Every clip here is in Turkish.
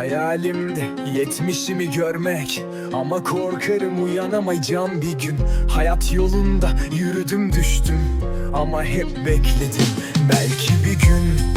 Hayalimde yetmişimi görmek Ama korkarım uyanamayacağım bir gün. Hayat yolunda yürüdüm düştüm Ama hep bekledim. Belki bir gün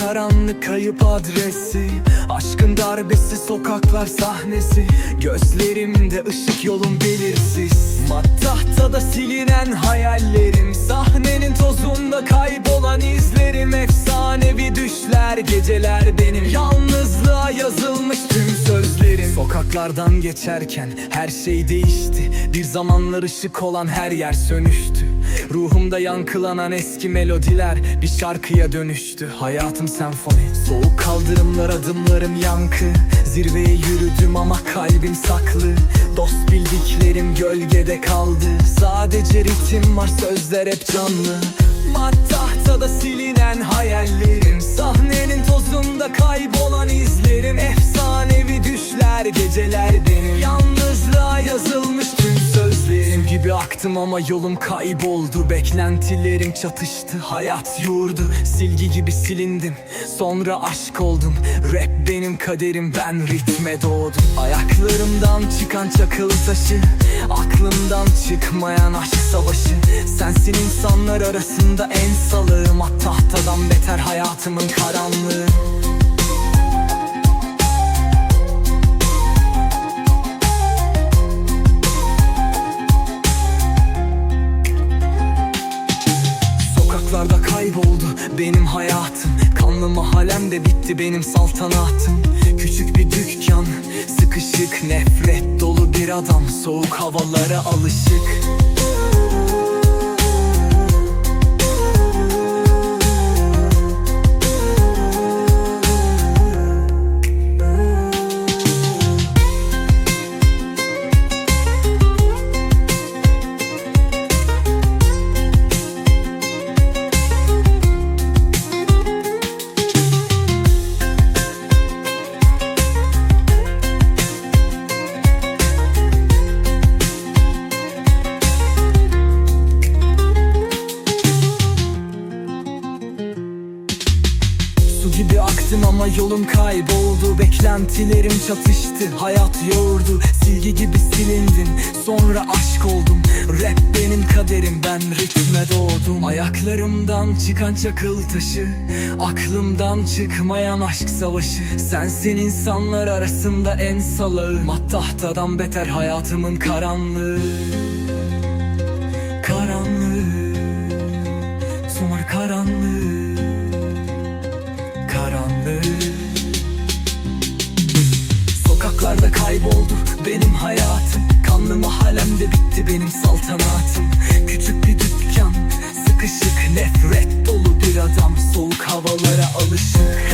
karanlık kayıp adresi. Aşkın darbesi sokaklar sahnesi. Gözlerimde ışık yolum belirsiz. Mattahtada silinen hayallerim. Sahnenin tozunda kaybolan izlerim. Efsanevi düşler geceler benim. Yalnızlığa yazılmış tüm sözlerim Sokaklardan geçerken her şey değişti. Bir zamanlar ışık olan her yer sönüştü. Ruhumda yankılanan eski melodiler bir şarkıya dönüştü. Hayatım senfoni Soğuk kaldırımlar adımlarım yankı. Zirveye yürüdüm ama kalbim saklı. Dost bildiklerim gölgede kaldı. Sadece ritim var sözler hep canlı. Mat tahtada geceler benim Yalnızlığa yazılmış tüm sözlerim. Gibi aktım ama yolum kayboldu. Beklentilerim çatıştı hayat yoğurdu Silgi gibi silindim sonra aşk oldum. Rap benim kaderim ben ritme doğdum. Ayaklarımdan çıkan çakıl taşı Aklımdan çıkmayan aşk savaşı. Sensin insanlar arasında en salığım At tahtadan beter hayatımın karanlığı Kayboldu benim hayatım. Kanlı mahallemde bitti benim saltanatım. Küçük bir dükkan, sıkışık nefret dolu bir adam. Soğuk havalara alışık Su gibi aktım ama yolum kayboldu. Beklentilerim çatıştı Hayat yoğurdu Silgi gibi silindin Sonra aşk oldum. Rap benim kaderim Ben ritme doğdum. Ayaklarımdan çıkan çakıl taşı Aklımdan çıkmayan aşk savaşı. Sensin insanlar arasında en salağım. Tahtadan beter hayatımın karanlığı. Karanlığı. Sonra karanlığı benim hayatım. Kanlı mahallemde bitti benim saltanatım. Küçük bir dükkan, sıkışık nefret dolu bir adam. Soğuk havalara alışık